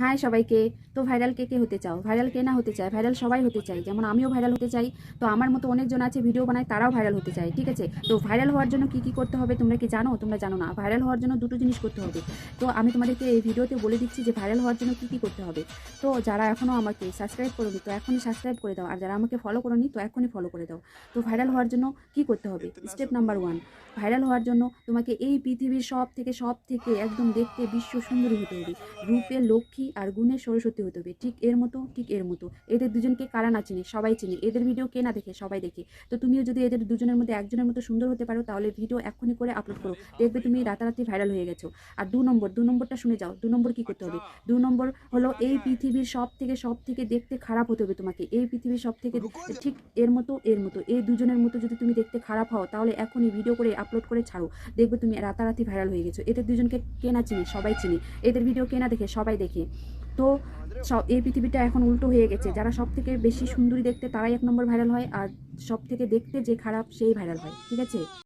High সবাইকে। তো viral কে কে হতে চাও? ভাইরাল কে না হতে চায়? ভাইরাল সবাই হতে চাই যেমন আমিও ভাইরাল হতে চাই। তো আমার মতো অনেকজন আছে ভিডিও বানায়, তারাও ভাইরাল হতে চায়, ঠিক আছে? তো ভাইরাল হওয়ার জন্য কি কি করতে হবে তোমরা কি জানো? তোমরা জানো না। ভাইরাল হওয়ার জন্য দুটো জিনিস করতে হবে। তো আমি তোমাদেরকে এই ভিডিওতে বলে দিচ্ছি যে ভাইরাল হওয়ার জন্য কি কি করতে হবে। তো যারা এখনও আমাকে সাবস্ক্রাইব করোনি, তো এখনই সাবস্ক্রাইব করে দাও। আর যারা আমাকে ফলো করোনি, তো এখনই ফলো করে দাও। তো ভাইরাল হওয়ার জন্য কি করতে হবে? স্টেপ নাম্বার ওয়ান ভাইরাল হওয়ার জন্য তোমাকে এই পৃথিবীর সব থেকে সব থেকে একদম দেখতে বিশ্ব সুন্দরী হতে হবে। রূপে লক্ষ্মী আর গুণে সরস্বতী হতে হবে? ঠিক এর মতো, ঠিক এর মতো। এদের দুজনকে কারা না চিনে? সবাই চিনে। এদের ভিডিও কে না দেখে? সবাই দেখে। তো তুমিও যদি এদের দুজনের মধ্যে একজনের মতো সুন্দর হতে পারো, তাহলে ভিডিও এক্ষুনি করে আপলোড করো। দেখবে তুমি রাতারাতি ভাইরাল হয়ে গেছো। আর দু নম্বর, দু নম্বরটা শুনে যাও। দু নম্বর কি করতে হবে? দু নম্বর হলো এই পৃথিবীর সব থেকে সব থেকে দেখতে খারাপ হতে হবে তোমাকে। এই পৃথিবীর সব থেকে ঠিক এর মতো এর মতো। এই দুজনের মতো যদি তুমি দেখতে খারাপ হও, তাহলে এখনই ভিডিও করে আপলোড করে ছাড়ো। দেখবে তুমি রাতারাতি ভাইরাল হয়ে গেছো। এদের দুজনকে কেনা চিনি? সবাই চিনি। এদের ভিডিও কেনা দেখে? সবাই দেখে। তো সব, এই পৃথিবীটা এখন উল্টো হয়ে গেছে। যারা সব থেকে বেশি সুন্দরী দেখতে তারাই এক নম্বর ভাইরাল হয়, আর সব থেকে দেখতে যে খারাপ সেই ভাইরাল হয়, ঠিক আছে?